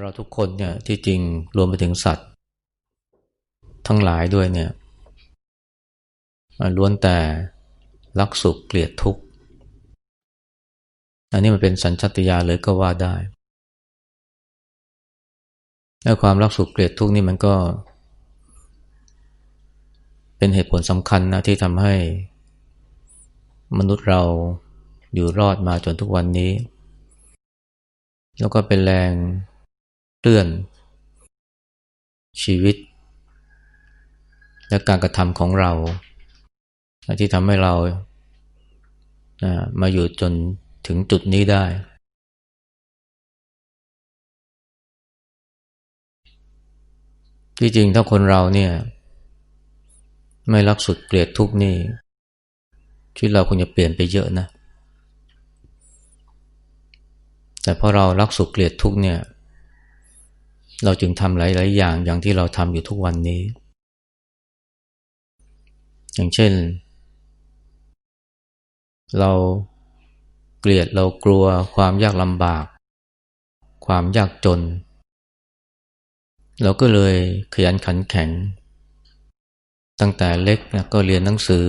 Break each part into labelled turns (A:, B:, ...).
A: เราทุกคนเนี่ยที่จริงรวมไปถึงสัตว์ ทั้งหลายด้วยเนี่ยล้วนแต่รักสุขเกลียดทุกข์ อันนี้มันเป็นสัญชตาตญาณเลยก็ว่าได้และความรักสุขเกลียดทุกข์นี่มันก็ เป็นเหตุผลสำคัญนะที่ทำให้ มนุษย์เราอยู่รอดมาจนทุกวันนี้ แล้วก็เป็นแรง เตือน ชีวิต และการกระทำของเรา ที่ทำให้เรามาอยู่จนถึงจุดนี้ได้ ที่จริงถ้าคนเราเนี่ย ไม่รักสุดเกลียดทุกนี่ชีวิตเราคงจะเปลี่ยนไปเยอะนะ แต่พอเรารักสุขเกลียดทุกเนี่ย เราจึงทำหลาย ๆ อย่างอย่างที่เราทำอยู่ทุกวันนี้ อย่างเช่น เราเกลียดเรากลัวความยากลำบาก ความยากจน เราก็เลยขยันขันแข็ง ตั้งแต่เล็กก็เรียนหนังสือ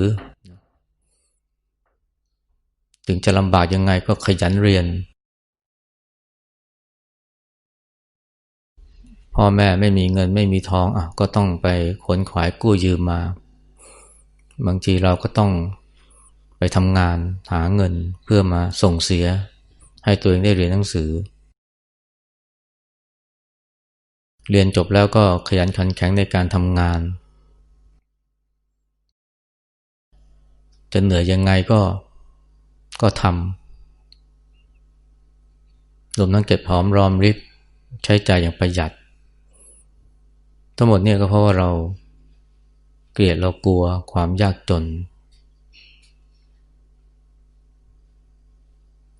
A: ถึงจะลำบากยังไงก็ขยันเรียน พ่อแม่ไม่มีเงินไม่มีทองอะก็ต้องไปขนขวายกู้ยืมมา บางทีเราก็ต้องไปทำงานหาเงินเพื่อมาส่งเสีย ให้ตัวเองได้เรียนหนังสือ เรียนจบแล้วก็ขยันขันแข็งในการทำงาน จะเหนื่อยยังไงก็ก็ทำรวมทั้งเก็บหอมรอมริบใช้ใจอย่างประหยัด ทั้งหมดเนี่ยก็เพราะว่าเราเกลียดเรากลัวความยากจน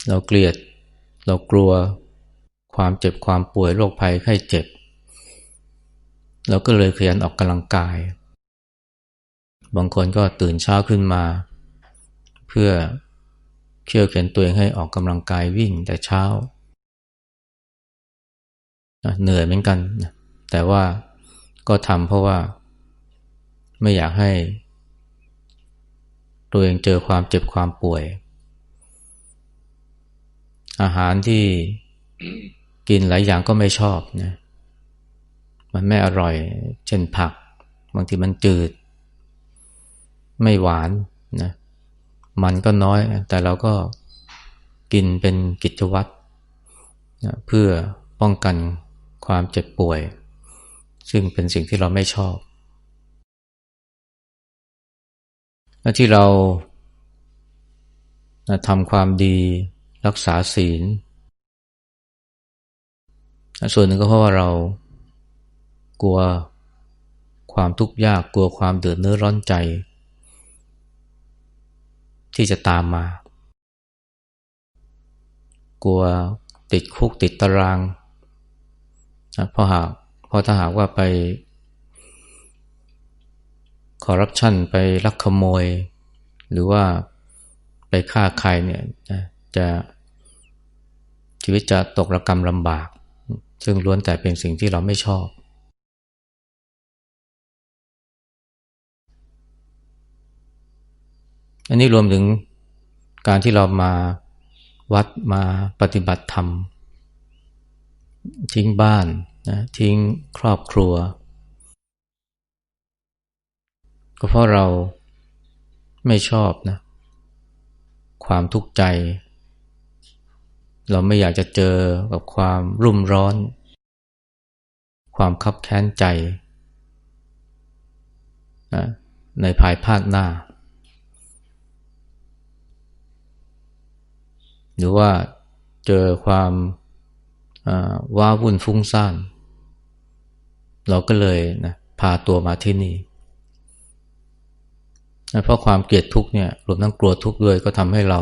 A: เราเกลียดเรากลัวความเจ็บความป่วยโรคภัยไข้เจ็บ เราก็เลยขยันออกกำลังกาย บางคนก็ตื่นเช้าขึ้นมา เพื่อเคี่ยวเข็นตัวเองให้ออกกำลังกายวิ่งแต่เช้า เหนื่อยเหมือนกัน แต่ว่า ก็ทำเพราะว่า ไม่อยากให้ ตัวเองเจอความเจ็บความป่วย อาหารที่กินหลายอย่างก็ไม่ชอบนะมันไม่อร่อย เช่นผัก บางทีมันจืด ไม่หวานนะมันก็น้อย แต่เราก็กินเป็นกิจวัตรนะเพื่อป้องกันความเจ็บป่วย ซึ่งเป็นสิ่งที่เราไม่ชอบและที่เราทำความดีรักษาศีล ส่วนหนึ่งก็เพราะว่าเรากลัวความทุกข์ยากกลัวความเดือดเนื้อร้อนใจ ที่จะตามมา กลัวติดคุกติดตาราง เพราะหาก ราะถ้าหากว่าไปคอร์รัปชันไปลักขโมย หรือว่าไปฆ่าใครเนี่ยจะชีวิตจะตกระกรรมลำบาก ซึ่งล้วนแต่เป็นสิ่งที่เราไม่ชอบ อันนี้รวมถึงการที่เรามาวัดมาปฏิบัติธรรม ทิ้งบ้าน นะทิ้งครอบครัว ก็เพราะเราไม่ชอบนะ ความทุกข์ใจ เราไม่อยากจะเจอกับความรุ่มร้อน ความคับแค้นใจนะในภายภาคหน้า หรือว่าเจอความว้าวุ่นฟุ้งซ่าน เราก็เลยนะพาตัวมาที่นี่เพราะความเกลียดทุกเนี่ยรวมทั้งกลัวทุกข์ด้วยก็ทำให้เรา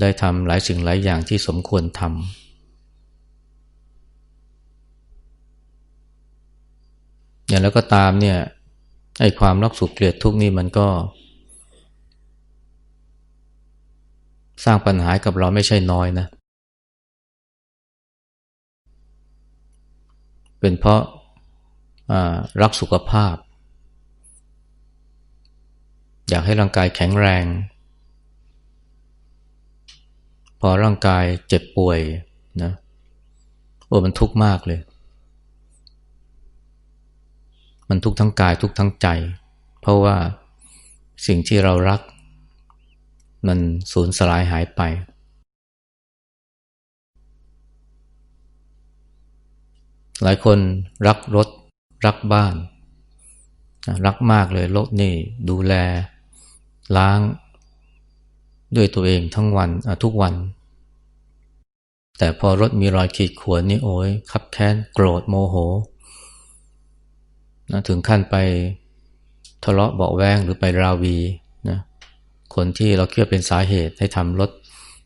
A: ได้ทำหลายสิ่งหลายอย่างที่สมควรทำอย่างแล้วก็ตามเนี่ยไอ้ความรักสุขเกลียดทุกข์นี่มันก็ สร้างปัญหากับเราไม่ใช่น้อยนะ เป็นเพราะ รักสุขภาพ อยากให้ร่างกายแข็งแรง พอร่างกายเจ็บป่วยนะโอ้มันทุกข์มากเลย มันทุกข์ทั้งกายทุกข์ทั้งใจ เพราะว่าสิ่งที่เรารัก มันสูญสลายหายไป หลายคนรักรถ รักบ้าน รักมากเลยรถนี่ดูแล ล้าง ด้วยตัวเองทั้งวันทุกวัน แต่พอรถมีรอยขีดข่วนนี่โอ้ยขับแค้นโกรธโมโหนะถึงขั้นไปทะเลาะเบาแวงหรือไปราวีนะคนที่เราคิดว่าเป็นสาเหตุให้ทำรถ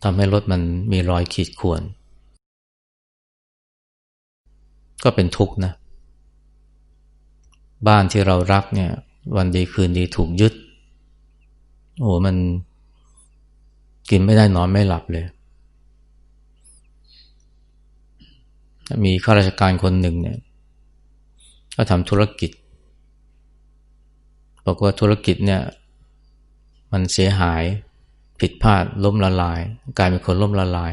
A: ทำให้รถมันมีรอยขีดข่วน ก็เป็นทุกข์นะ บ้านที่เรารักเนี่ย วันดีคืนดีถูกยึด โอ้มันกินไม่ได้นอนไม่หลับเลย มีข้าราชการคนหนึ่งเนี่ย ก็ทำธุรกิจ บอกว่าธุรกิจเนี่ย มันเสียหายผิดพลาดล้มละลาย กลายเป็นคนล้มละลาย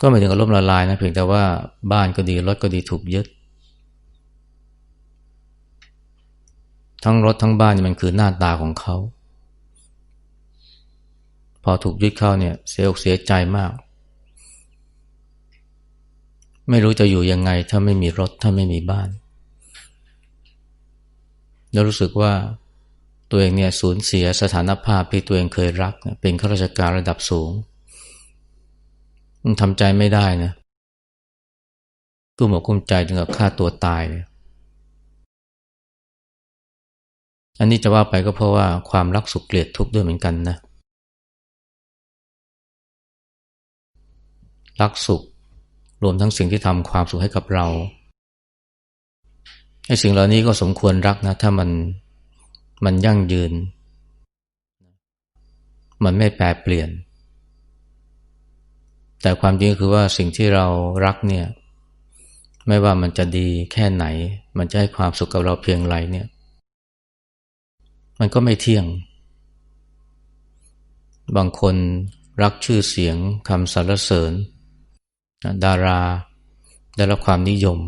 A: ก็ไม่ถึงกับล้มละลายนะเพียงแต่ว่าบ้านก็ดีรถก็ดีถูกยึด ทั้งรถทั้งบ้านนี่มันคือหน้าตาของเขา พอถูกยึดเข้าเนี่ย เสียอกเสียใจมาก ไม่รู้จะอยู่ยังไง ถ้าไม่มีรถถ้าไม่มีบ้าน แล้วรู้สึกว่าตัวเองเนี่ยสูญเสียสถานภาพที่ตัวเองเคยรัก เป็นข้าราชการระดับสูงมันทำใจไม่ได้นะกุ้มอกกุ้มใจถึงกับฆ่าตัวตายเลย อันนี้จะว่าไปก็เพราะว่าความรักสุขเกลียดทุกข์ด้วยเหมือนกันนะ รักสุขรวมทั้งสิ่งที่ทำความสุขให้กับเราไอ้สิ่งเหล่านี้ก็สมควรรักนะ ถ้ามันมันยั่งยืน มันไม่แปรเปลี่ยน แต่ความจริงคือว่าสิ่งที่เรารักเนี่ย ไม่ว่ามันจะดีแค่ไหน มันจะให้ความสุขกับเราเพียงไรเนี่ย มันก็ไม่เที่ยง บางคนรักชื่อเสียงคำสรรเสริญ ดาราได้รับความนิยม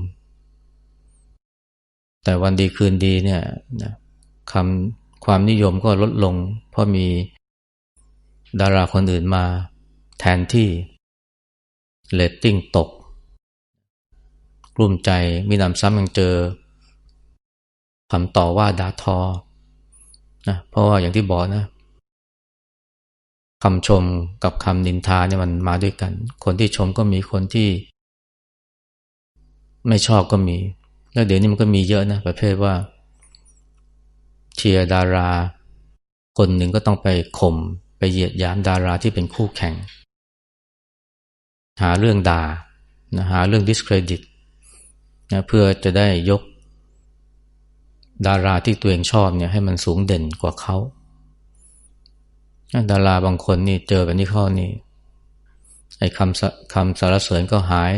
A: แต่วันดีคืนดีเนี่ยคำความนิยมก็ลดลง เพราะมีดาราคนอื่นมาแทนที่เลตติ้งตกกลุ่มใจมีนำซ้ำยังเจอคำต่อว่าดาทอ นะเพราะว่าอย่างที่บอกนะคำชมกับคำนินทาเนี่ยมันมาด้วยกัน คนที่ชมก็มีคนที่ ไม่ชอบก็มี แล้วเดี๋ยวนี้มันก็มีเยอะนะประเภทว่าเชียร์ดารา คนหนึ่งก็ต้องไปข่มไปเหยียดยามดาราที่เป็นคู่แข่ง หาเรื่องด่านะหาเรื่อง discredit นะเพื่อจะได้ยก ดาราที่ตัวเองชอบเนี่ยให้มันสูงเด่นกว่าเขา ดาราบางคนนี่เจอแบบนี้ข้อนี่ไอ้คำคำสารเสริญก็หาย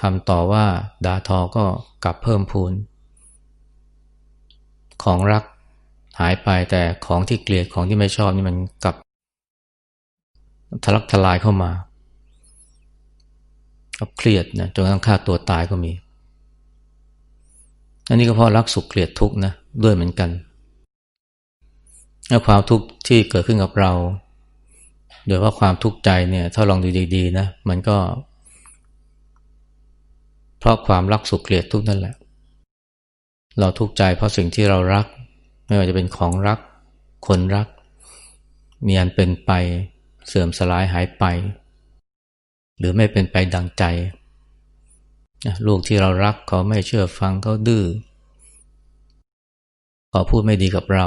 A: คำต่อว่าดาทอก็กลับเพิ่มพูน ของรักหายไปแต่ของที่เกลียดของที่ไม่ชอบนี่มันกลับทะลักทลายเข้ามาก็เครียดนะจนกระทั่งฆ่าตัวตายก็มี อันนี้ก็เพราะรักสุขเกลียดทุกข์นะด้วยเหมือนกันแล้วความทุกข์ที่เกิดขึ้นกับเรา โดยว่าความทุกข์ใจเนี่ยถ้าลองดูดีๆนะมันก็ เพราะความรักสุขเกลียดทุกข์นั่นแหละ เราทุกข์ใจเพราะสิ่งที่เรารัก ไม่ว่าจะเป็นของรัก คนรัก มีอันเป็นไปเสื่อมสลายหายไป หรือไม่เป็นไปดังใจ ลูกที่เรารักเขาไม่เชื่อฟังเขาดื้อเขอพูดไม่ดีกับเรา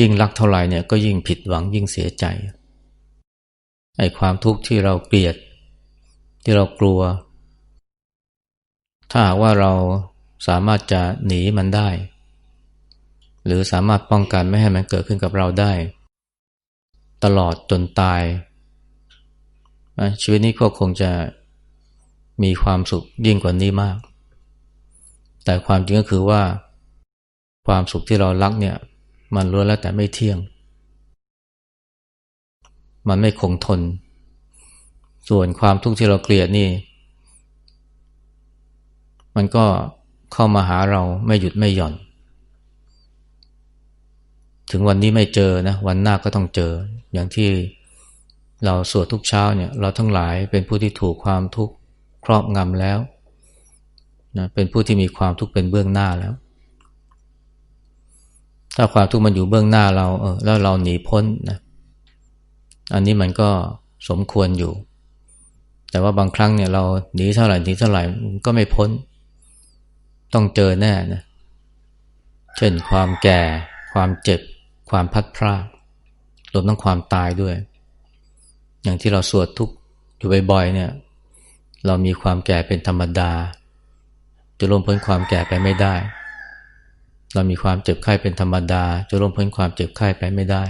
A: ยิ่งรักเท่าไหร่เนี่ยก็ยิ่งผิดหวังยิ่งเสียใจไอ้ความทุกข์ที่เราเกลียด ที่เรากลัว ถ้าหากว่าเราสามารถจะหนีมันได้ หรือสามารถป้องกันไม่ให้มันเกิดขึ้นกับเราได้ ตลอดจนตาย ชีวิตนี้ก็คงจะมีความสุขยิ่งกว่านี้มาก แต่ความจริงก็คือว่าความสุขที่เรารักเนี่ย มันล้วนแล้วแต่ไม่เที่ยง มันไม่คงทน ส่วนความทุกข์ที่เราเกลียดนี่ มันก็เข้ามาหาเราไม่หยุดไม่หย่อน ถึงวันนี้ไม่เจอนะ วันหน้าก็ต้องเจออย่างที่ เราสวดทุกเช้าเนี่ยเราทั้งหลายเป็นผู้ที่ถูกความทุกข์ครอบงำแล้วนะเป็นผู้ที่มีความทุกข์เป็นเบื้องหน้าแล้ว ถ้าความทุกข์มันอยู่เบื้องหน้าเราเออแล้วเราหนีพ้นนะอันนี้มันก็สมควรอยู่ แต่ว่าบางครั้งเนี่ยเราหนีเท่าไหร่หนีเท่าไหร่ก็ไม่พ้น ต้องเจอแน่นะเช่นความแก่ ความเจ็บ ความพัดพรากรวมทั้งความตายด้วย อย่างที่เราสวดทุกอยู่บ่อยๆเนี่ย เรามีความแก่เป็นธรรมดา จะล่วงพ้นความแก่ไปไม่ได้ เรามีความเจ็บไข้เป็นธรรมดา จะล่วงพ้นความเจ็บไข้ไปไม่ได้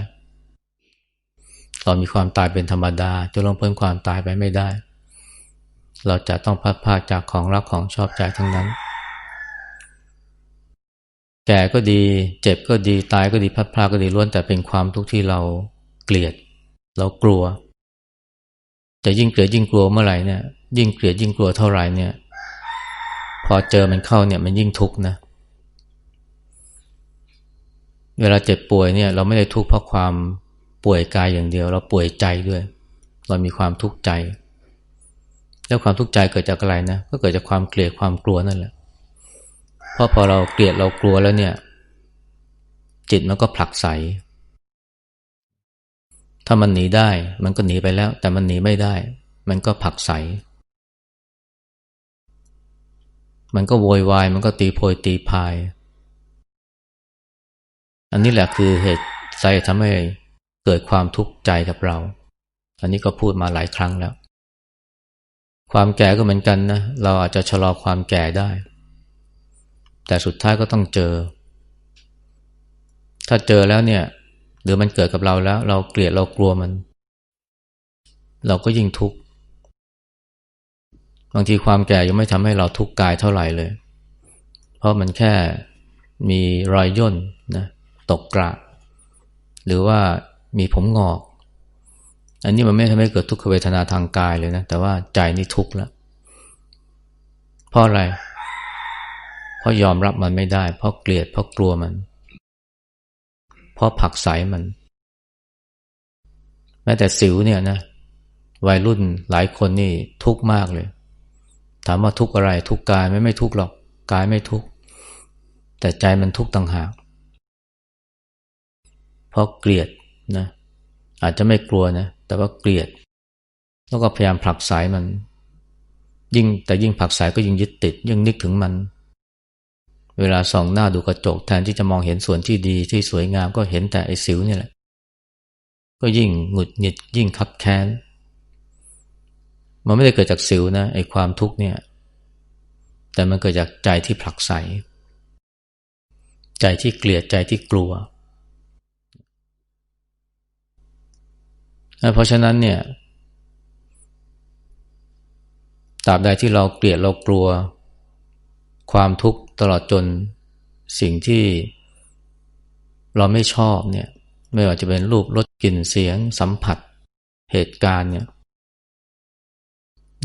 A: เรามีความตายเป็นธรรมดา จะล่วงพ้นความตายไปไม่ได้ เราจะต้องพัดพาจากของรักของชอบใจทั้งนั้น แก่ก็ดี เจ็บก็ดี ตายก็ดีพัดพาก็ดีล้วนแต่เป็นความทุกข์ที่เราเกลียด เรากลัว แต่ยิ่งเกลียดยิ่งกลัวเมื่อไหร่เนี่ย ยิ่งเกลียดยิ่งกลัวเท่าไหร่เนี่ย พอเจอมันเข้าเนี่ยมันยิ่งทุกข์นะ เวลาเจ็บป่วยเนี่ย เราไม่ได้ทุกข์เพราะความป่วยกายอย่างเดียว เราป่วยใจด้วย เรามีความทุกข์ใจ แล้วความทุกข์ใจเกิดจากอะไรนะ ก็เกิดจากความเกลียดความกลัวนั่นแหละ เพราะพอเราเกลียดเรากลัวแล้วเนี่ย จิตมันก็ผลักไส ถ้ามันหนีได้ มันก็หนีไปแล้ว แต่มันหนีไม่ได้ มันก็ผักไสมันก็โวยวาย มันก็ตีโพยตีพาย อันนี้แหละคือเหตุใจทำให้เกิดความทุกข์ใจกับเรา อันนี้ก็พูดมาหลายครั้งแล้ว ความแก่ก็เหมือนกันนะ เราอาจจะชะลอความแก่ได้ แต่สุดท้ายก็ต้องเจอ ถ้าเจอแล้วเนี่ย หรือมันเกิดกับเราแล้ว เราเกลียดเรากลัวมัน เราก็ยิ่งทุกข์บางทีความแก่ยังไม่ทำให้เราทุกข์กายเท่าไหร่เลย เพราะมันแค่มีรอยย่นนะตกกระ หรือว่ามีผมงอก อันนี้มันไม่ทำให้เกิดทุกขเวทนาทางกายเลยนะ แต่ว่าใจนี่ทุกข์แล้ว เพราะอะไร เพราะยอมรับมันไม่ได้ เพราะเกลียด เพราะกลัวมัน เพราะผักใสมัน แม้แต่สิวเนี่ยนะ วัยรุ่นหลายคนนี่ทุกข์มากเลย ถามว่าทุกข์อะไร ทุกข์กายไม่ไม่ทุกข์หรอกกายไม่ทุกข์แต่ใจมันทุกข์ต่างหาก เพราะเกลียดนะอาจจะไม่กลัวนะ แต่ว่าเกลียด แล้วก็พยายามผลักสายมัน ยิ่งแต่ยิ่งผลักสายก็ยิ่งยึดติด ยิ่งนึกถึงมัน เวลาส่องหน้าดูกระจกแทนที่จะมองเห็นส่วนที่ดีที่สวยงามก็เห็นแต่ไอ้สิวนี่แหละ ก็ยิ่งหงุดหงิดยิ่งขับแค้น มันไม่ได้เกิดจากสิวนะไอ้ความทุกข์เนี่ย แต่มันเกิดจากใจที่ผลักไส ใจที่เกลียดใจที่กลัว เพราะฉะนั้นเนี่ยตราบใดที่เราเกลียดเรากลัว ความทุกข์ ตลอดจนสิ่งที่เราไม่ชอบเนี่ยไม่ว่าจะเป็นรูปรสกลิ่นเสียง สัมผัส เหตุการณ์เนี่ย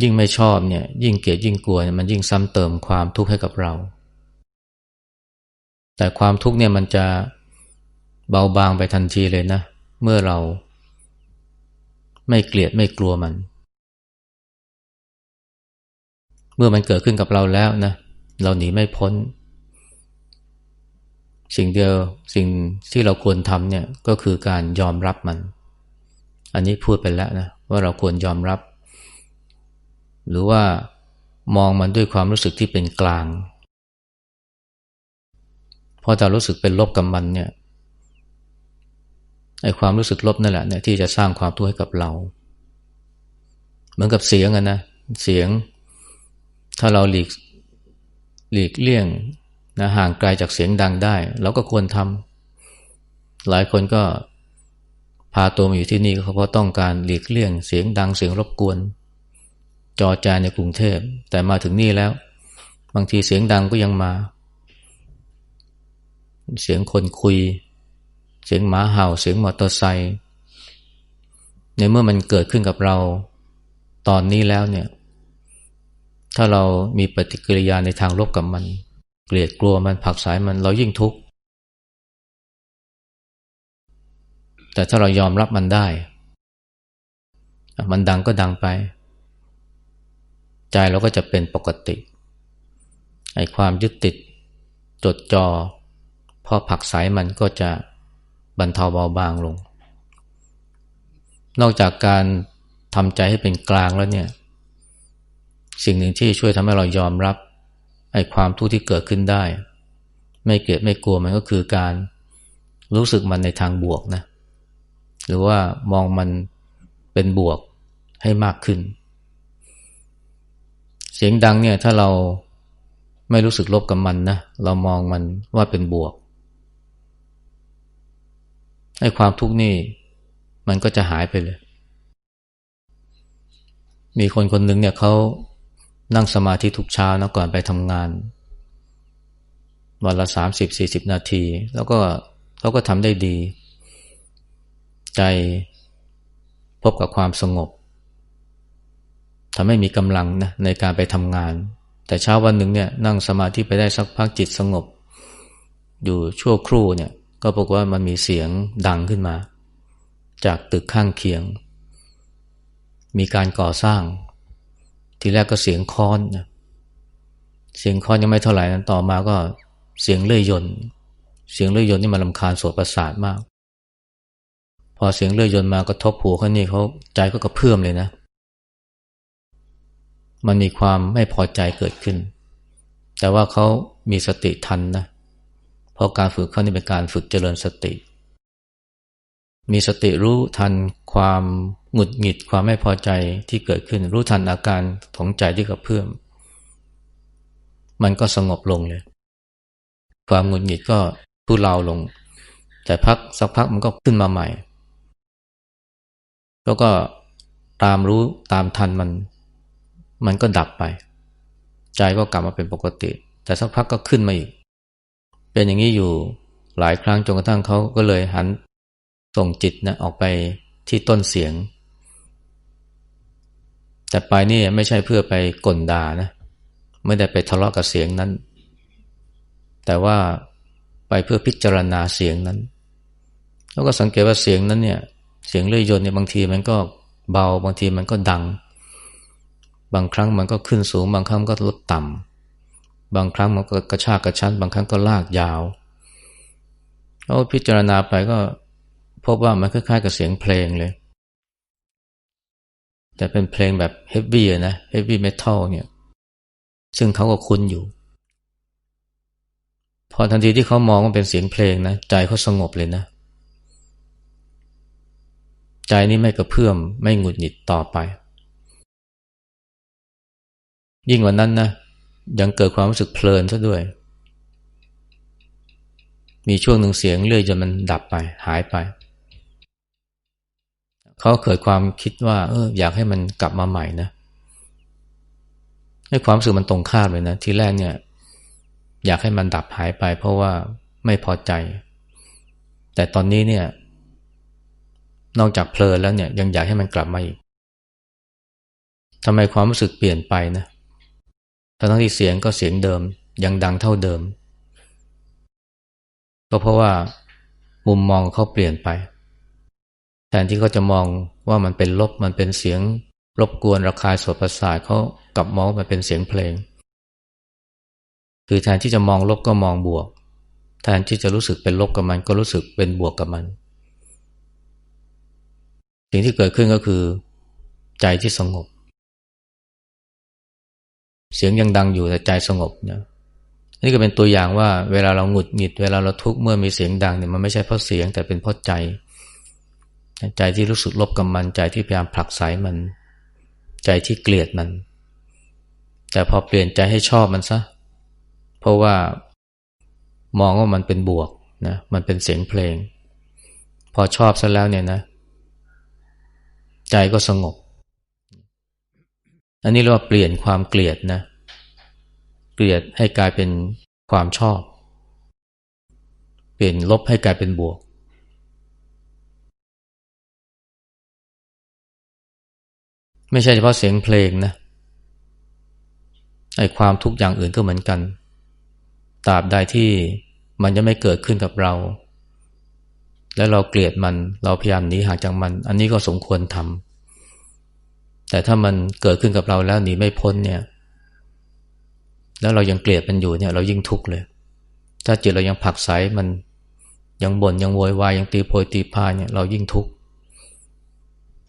A: ยิ่งไม่ชอบเนี่ยยิ่งเกลียดยิ่งกลัวเนี่ยมันยิ่งซ้ำเติมความทุกข์ให้กับเรา แต่ความทุกข์เนี่ยมันจะเบาบางไปทันทีเลยนะ เมื่อเราไม่เกลียดไม่กลัวมัน เมื่อมันเกิดขึ้นกับเราแล้วนะ เราหนีไม่พ้น สิ่งเดียวสิ่งที่เราควรทำเนี่ยก็คือการยอมรับมัน อันนี้พูดไปแล้วนะว่าเราควรยอมรับ หรือว่ามองมันด้วยความรู้สึกที่เป็นกลางพอเรารู้สึกเป็นลบกับมันเนี่ยไอ้ความรู้สึกลบนั่นแหละเนี่ยที่จะสร้างความทุกข์ให้กับเรา เหมือนกับเสียงอะนะเสียง ถ้าเราหลีก หลีกเลี่ยงนะห่างไกลจากเสียงดังได้เราก็ควรทำหลายคนก็พาตัวมาอยู่ที่นี่ก็เพราะต้องการหลีกเลี่ยงเสียงดังเสียงรบกวน จอแจในกรุงเทพ แต่มาถึงนี่แล้ว บางทีเสียงดังก็ยังมา เสียงคนคุย เสียงหมาเห่า เสียงมอเตอร์ไซค์ในเมื่อมันเกิดขึ้นกับเราตอนนี้แล้วเนี่ย ถ้าเรามีปฏิกิริยาในทางลบกับมัน เกลียดกลัวมันผักสายมันเรายิ่งทุกข์แต่ถ้าเรายอมรับมันได้ มันดังก็ดังไป ใจเราก็จะเป็นปกติไอ้ความยึดติดจดจอ่อพอผักสายมันก็จะบรรเทาเบาบางลง นอกจากการทำใจให้เป็นกลางแล้วเนี่ย สิ่งหนึ่งที่ช่วยทำให้เรายอมรับไอ้ความทุกข์ที่เกิดขึ้นได้ ไม่เกลียดไม่กลัวมันก็คือการรู้สึกมันในทางบวกนะ หรือว่ามองมันเป็นบวกให้มากขึ้น เสียงดังเนี่ยถ้าเราไม่รู้สึกลบกับมันนะ เรามองมันว่าเป็นบวกให้ความทุกข์นี่มันก็จะหายไปเลย มีคนคนหนึ่งเนี่ยเขา นั่งสมาธิทุกเช้านะก่อนไปทำงาน วันละสามสิบสี่สิบนาที แล้วก็เขาก็ทำได้ดี ใจพบกับความสงบทำให้มีกำลังนะในการไปทำงาน แต่เช้าวันหนึ่งเนี่ยนั่งสมาธิไปได้สักพักจิตสงบ อยู่ชั่วครู่เนี่ยก็บอกว่ามันมีเสียงดังขึ้นมา จากตึกข้างเคียง มีการก่อสร้าง ทีแรกก็เสียงค้อนนะเสียงค้อนยังไม่เท่าไหร่นั้นต่อมาก็เสียงเลื่อยยนต์ เสียงเลื่อยยนต์นี่มันลำคาญโสดประสาทมาก พอเสียงเลื่อยยนต์มากระทบหูเขานี่เขาใจก็กระเพื่อมเลยนะ มันมีความไม่พอใจเกิดขึ้น แต่ว่าเขามีสติทันนะ เพราะการฝึกเขานี่เป็นการฝึกเจริญสติ มีสติรู้ทันความหงุดหงิดความไม่พอใจที่เกิดขึ้น รู้ทันอาการของใจที่กระเพื่อมมันก็สงบลงเลย ความหงุดหงิดก็ทุเลาลง แต่พักสักพักมันก็ขึ้นมาใหม่ แล้วก็ตามรู้ตามทันมัน มันก็ดับไป ใจก็กลับมาเป็นปกติ แต่สักพักก็ขึ้นมาอีก เป็นอย่างนี้อยู่หลายครั้งจนกระทั่งเขาก็เลยหัน ส่งจิตนะออกไปที่ต้นเสียง แต่ไปนี่ไม่ใช่เพื่อไปกลด่านะไม่ได้ไปทะเลาะกับเสียงนั้น แต่ว่าไปเพื่อพิจารณาเสียงนั้น แล้วก็สังเกตว่าเสียงนั้นเนี่ย เสียงเลื่อยยนต์เนี่ยบางทีมันก็เบาบางทีมันก็ดัง บางครั้งมันก็ขึ้นสูง บางครั้งก็ลดต่ำบางครั้งมันก็กระชากกระชั้น บางครั้งก็ลากยาวแล้วพิจารณาไปก็ พบว่ามันคล้ายๆกับเสียงเพลงเลย แต่เป็นเพลงแบบเฮฟวี่นะเฮฟวี่เมทัลเนี่ย ซึ่งเขาก็คุ้นอยู่ พอทันทีที่เขามองว่าเป็นเสียงเพลงนะ ใจเขาสงบเลยนะ ใจนี้ไม่กระเพื่อมไม่หงุดหงิดต่อไป ยิ่งกว่านั้นนะยังเกิดความรู้สึกเพลินซะด้วย มีช่วงหนึ่งเสียงเลื่อยจนมันดับไป หายไป เขาเกิดความคิดว่าเอออยากให้มันกลับมาใหม่นะให้ความรู้สึกมันตรงข้ามเลยนะ ทีแรกเนี่ย อยากให้มันดับหายไป เพราะว่าไม่พอใจ แต่ตอนนี้เนี่ย นอกจากเพลินแล้วเนี่ยยังอยากให้มันกลับมาอีกทำไมความรู้สึกเปลี่ยนไปนะทั้งที่เสียงก็เสียงเดิม ยังดังเท่าเดิม ก็เพราะว่ามุมมองเขาเปลี่ยนไป แทนที่เขาจะมองว่ามันเป็นลบมันเป็นเสียงรบกวนระคายสดประสาทเขากลับมองมันเป็นเสียงเพลง คือแทนที่จะมองลบก็มองบวก แทนที่จะรู้สึกเป็นลบกับมันก็รู้สึกเป็นบวกกับมัน สิ่งที่เกิดขึ้นก็คือ ใจที่สงบ เสียงยังดังอยู่แต่ใจสงบนะนี่ก็เป็นตัวอย่างว่าเวลาเราหงุดหงิด เวลาเราทุกข์เมื่อมีเสียงดังเนี่ยมันไม่ใช่เพราะเสียงแต่เป็นเพราะใจ ใจที่รู้สึกลบกับมัน ใจที่พยายามผลักไสมัน ใจที่เกลียดมัน แต่พอเปลี่ยนใจให้ชอบมันซะ เพราะว่ามองว่ามันเป็นบวกนะมันเป็นเสียงเพลง พอชอบซะแล้วเนี่ยนะ ใจก็สงบ อันนี้เรียกว่าเปลี่ยนความเกลียดนะ เกลียดให้กลายเป็นความชอบ เปลี่ยนลบให้กลายเป็นบวก ไม่ใช่เฉพาะเสียงเพลงนะไอความทุกข์อย่างอื่นก็เหมือนกันตราบใดที่มันจะไม่เกิดขึ้นกับเรา แล้วเราเกลียดมันเราพยายามหนีห่างจากมัน อันนี้ก็สมควรทำแต่ถ้ามันเกิดขึ้นกับเราแล้วหนีไม่พ้นเนี่ย แล้วเรายังเกลียดมันอยู่เนี่ย เรายิ่งทุกข์เลย ถ้าจิตเรายังผักใสมันยังบน่นยังโวยวายยังตีโพยตีพายเนี่ยเรายิ่งทุกข์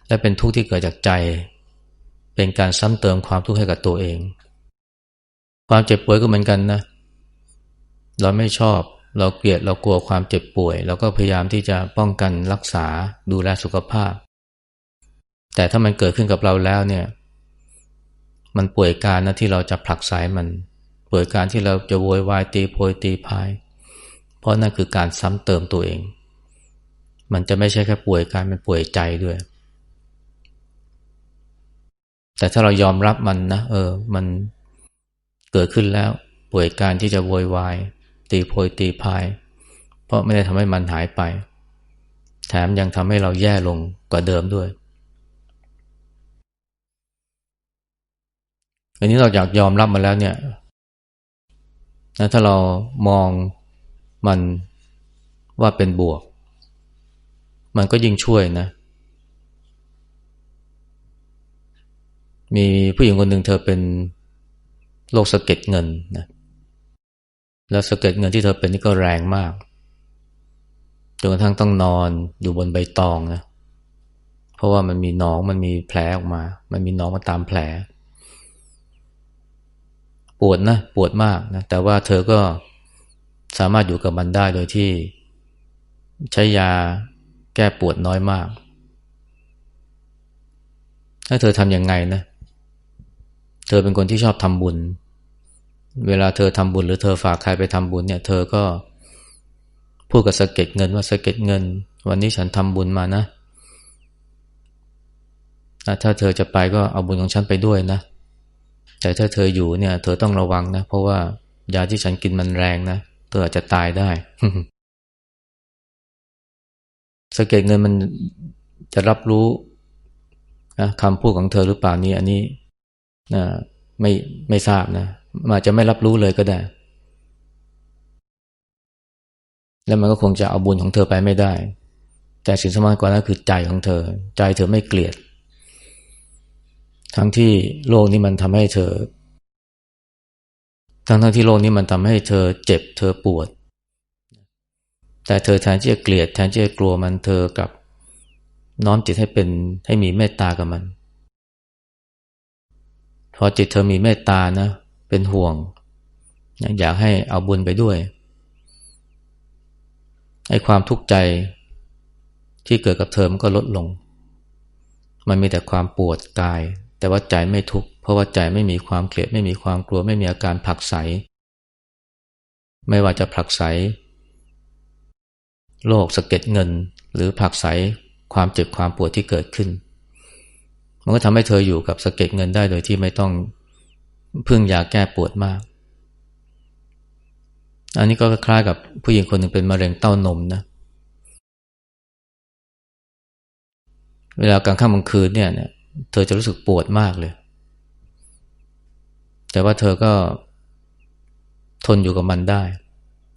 A: และเป็นทุกข์ที่เกิดจากใจ เป็นการซ้ำเติมความทุกข์ให้กับตัวเอง ความเจ็บป่วยก็เหมือนกันนะ เราไม่ชอบเราเกลียดเรากลัวความเจ็บป่วยเราก็พยายามที่จะป้องกันรักษาดูแลสุขภาพ แต่ถ้ามันเกิดขึ้นกับเราแล้วเนี่ย มันป่วยการนะที่เราจะผลักสายมันป่วยการที่เราจะโวยวายตีโพยตีพาย เพราะนั่นคือการซ้ำเติมตัวเอง มันจะไม่ใช่แค่ป่วยการมันป่วยใจด้วย แต่ถ้าเรายอมรับมันนะเออ มันเกิดขึ้นแล้ว ป่วยการที่จะโวยวาย ตีโพยตีพาย เพราะไม่ได้ทำให้มันหายไป แถมยังทำให้เราแย่ลงกว่าเดิมด้วยอันนี้เราอยากยอมรับมาแล้วเนี่ยนะถ้าเรามองมันว่าเป็นบวก มันก็ยิ่งช่วยนะ มีผู้หญิงคนหนึ่งเธอเป็นโรคสะเก็ดเงินนะแล้วสะเก็ดเงินที่เธอเป็นนี่ก็แรงมากจนกระทั่งต้องนอนอยู่บนใบตองนะเพราะว่ามันมีหนองมันมีแผลออกมา มันมีหนองมาตามแผล ปวดนะปวดมากนะแต่ว่าเธอก็สามารถอยู่กับมันได้โดยที่ใช้ยาแก้ปวดน้อยมาก ถ้าเธอทำยังไงนะ เธอเป็นคนที่ชอบทำบุญ เวลาเธอทำบุญหรือเธอฝากใครไปทำบุญเนี่ยเธอก็พูดกับสะเก็ดเงินว่าสะเก็ดเงิน วันนี้ฉันทำบุญมานะถ้าเธอจะไปก็เอาบุญของฉันไปด้วยนะ แต่ถ้าเธออยู่เนี่ย เธอต้องระวังนะ เพราะว่ายาที่ฉันกินมันแรงนะ เธออาจจะตายได้สะเก็ดเงินมันจะรับรู้นะคำพูดของเธอหรือเปล่านี่อันนี้ นะไม่ไม่ทราบนะอาจจะไม่รับรู้เลยก็ได้ แล้วมันก็คงจะเอาบุญของเธอไปไม่ได้ แต่สิ่งสำคัญกว่านั้นคือใจของเธอ ใจเธอไม่เกลียด ทั้งที่โลกนี้มันทำให้เธอ ทั้งทั้งที่โลกนี้มันทำให้เธอเจ็บ เธอปวด แต่เธอแทนที่จะเกลียด แทนที่จะกลัวมันเธอกับน้อมจิตให้เป็นให้มีเมตตากับมัน พอจิตเธอมีเมตตานะ เป็นห่วง อยากให้เอาบุญไปด้วยไอ้ความทุกข์ใจที่เกิดกับเธอมันก็ลดลง มันมีแต่ความปวดกาย แต่ว่าใจไม่ทุกข์เพราะว่าใจไม่มีความเกลียดไม่มีความกลัวไม่มีอาการผักใส ไม่ว่าจะผักใสโรคสะเก็ดเงินหรือผักใสความเจ็บความปวดที่เกิดขึ้น มันก็ทำให้เธออยู่กับสะเก็ดเงินได้โดยที่ไม่ต้องพึ่งยาแก้ปวดมาก อันนี้ก็คล้ายกับผู้หญิงคนหนึ่งเป็นมะเร็งเต้านมนะ เวลากลางค่ำกลางคืนเนี่ยเธอจะรู้สึกปวดมากเลย แต่ว่าเธอก็ทนอยู่กับมันได้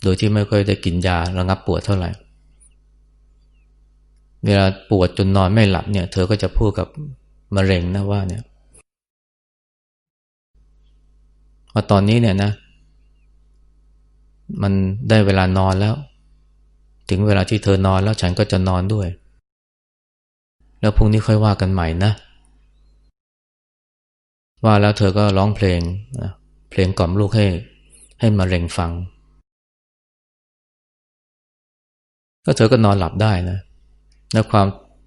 A: โดยที่ไม่ค่อยได้กินยาระงับปวดเท่าไหร่ เวลาปวดจนนอนไม่หลับเนี่ย เธอก็จะพูดกับ มะเร็งนะว่าเนี่ยว่าตอนนี้เนี่ยนะ มันได้เวลานอนแล้ว ถึงเวลาที่เธอนอนแล้วฉันก็จะนอนด้วย แล้วพรุ่งนี้ค่อยว่ากันใหม่นะ ว่าแล้วเธอก็ร้องเพลงเพลงกล่อมลูกให้ให้มาเร่งฟัง ก็เธอก็นอนหลับได้นะ แล้วความ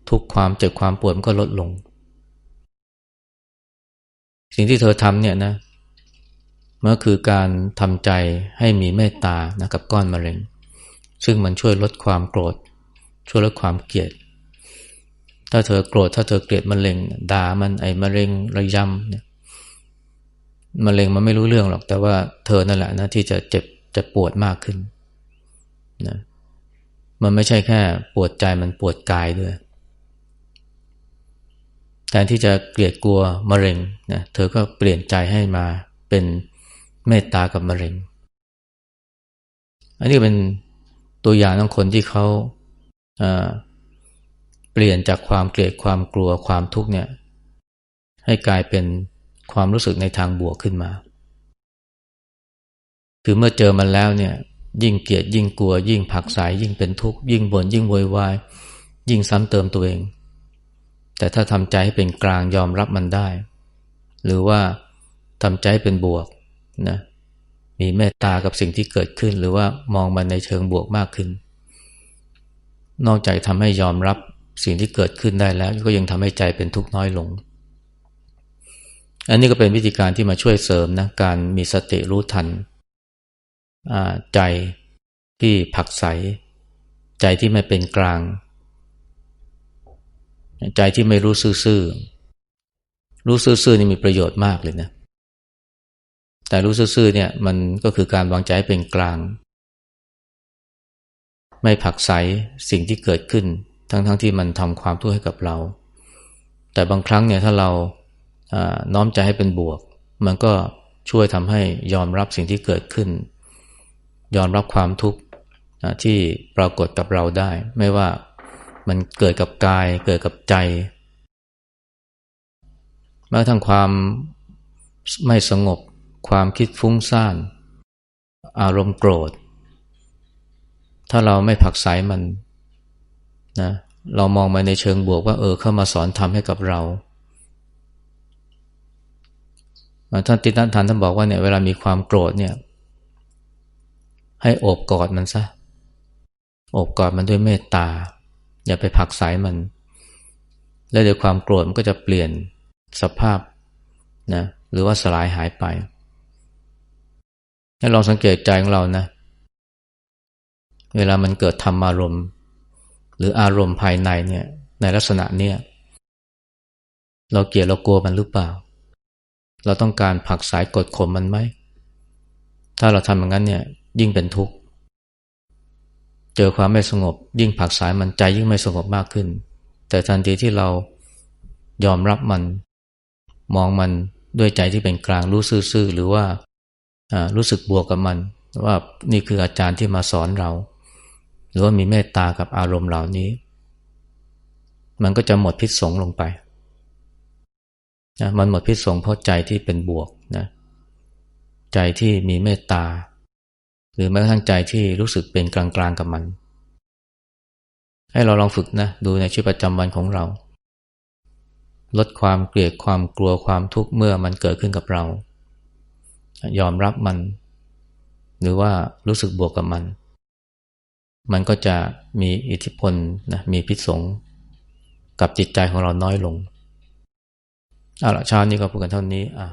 A: ทุกข์ความเจ็บความปวดมันก็ลดลง สิ่งที่เธอทำเนี่ยนะมันก็คือการทำใจให้มีเมตตานะกับก้อนมะเร็ง ซึ่งมันช่วยลดความโกรธ ช่วยลดความเกลียด ถ้าเธอโกรธถ้าเธอเกลียดมะเร็งด่ามันไอ้มะเร็งระยำเนี่ยมะเร็งมันไม่รู้เรื่องหรอก แต่ว่าเธอนั่นแหละนะที่จะเจ็บจะปวดมากขึ้นนะมันไม่ใช่แค่ปวดใจมันปวดกายด้วย ทนที่จะเกลียดกลัวมะเร็งนะเธอก็เปลี่ยนใจให้มาเป็นเมตตากับมะเร็ง อันนี้เป็นตัวอย่างของคนที่เขาเปลี่ยนจากความเกลียดความกลัวความทุกข์เนี่ยให้กลายเป็นความรู้สึกในทางบวกขึ้นมา คือเมื่อเจอมันแล้วเนี่ยยิ่งเกลียดยิ่งกลัว ยิ่งผักสายยิ่งเป็นทุกข์ยิ่งบน่นยิ่งโวยวายยิ่งซ้ำเติมตัวเอง แต่ถ้าทำใจให้เป็นกลางยอมรับมันได้ หรือว่าทำใจเป็นบวกนะมีเมตตากับสิ่งที่เกิดขึ้น หรือว่ามองมันในเชิงบวกมากขึ้น นอกจากทำให้ยอมรับสิ่งที่เกิดขึ้นได้แล้ว ก็ยังทำให้ใจเป็นทุกข์น้อยลง อันนี้ก็เป็นวิธีการที่มาช่วยเสริมนะการมีสติรู้ทันใจที่ผักใส ใจที่ไม่เป็นกลาง ใจที่ไม่รู้ซื่อๆรู้ซื่อๆนี่มีประโยชน์มากเลยนะ แต่รู้ซื่อๆเนี่ยมันก็คือการวางใจเป็นกลาง ไม่ผักใสสิ่งที่เกิดขึ้น ทั้งๆทที่มันทำความทุกข์ให้กับเรา แต่บางครั้งเนี่ยถ้าเราน้อมใจให้เป็นบวก มันก็ช่วยทำให้ยอมรับสิ่งที่เกิดขึ้น ยอมรับความทุกข์ที่ปรากฏกับเราได้ ไม่ว่า มันเกิดกับกายเกิดกับใจแม้ทั้งความไม่สงบ ความคิดฟุ้งซ่าน อารมณ์โกรธ ถ้าเราไม่ผักใสมันนะเรามองมาในเชิงบวกว่าเออเข้ามาสอนทำให้กับเราท่านตินันทานท่านบอกว่าเนี่ยเวลามีความโกรธเนี่ย ให้โอบกอดมันซะโอบกอดมันด้วยเมตตา อย่าไปผักสายมัน แล้วเดี๋ยวความโกรธมันก็จะเปลี่ยนสภาพนะหรือว่าสลายหายไปลองสังเกตใจของเรานะ เวลามันเกิดธรรมารมณ์ หรืออารมณ์ภายในเนี่ยในลักษณะเนี้ยเราเกลียดเรากลัวมันหรือเปล่า เราต้องการผักสายกดข่มมันไหม ถ้าเราทำอย่างนั้นเนี่ยยิ่งเป็นทุกข์ เจอความไม่สงบ ยิ่งผักสายมันใจยิ่งไม่สงบมากขึ้น แต่ทันทีที่เรายอมรับมัน มองมันด้วยใจที่เป็นกลางรู้ซื่อๆหรือว่ารู้สึกบวกกับมัน ว่านี่คืออาจารย์ที่มาสอนเรา หรือว่ามีเมตตากับอารมณ์เหล่านี้ มันก็จะหมดพิษสงลงไปนะมันหมดพิษสงเพราะใจที่เป็นบวกนะใจที่มีเมตตา หรือแม้กระทั่งใจที่รู้สึกเป็นกลางๆกับมัน ให้เราลองฝึกนะดูในชีวิตประจำวันของเรา ลดความเกลียดความกลัวความทุกข์เมื่อมันเกิดขึ้นกับเรา ยอมรับมัน หรือว่ารู้สึกบวกกับมัน มันก็จะมีอิทธิพลนะมีพิษสงกับจิตใจของเราน้อยลงเอาละเช้านี้ก็พูดกันเท่านี้อะ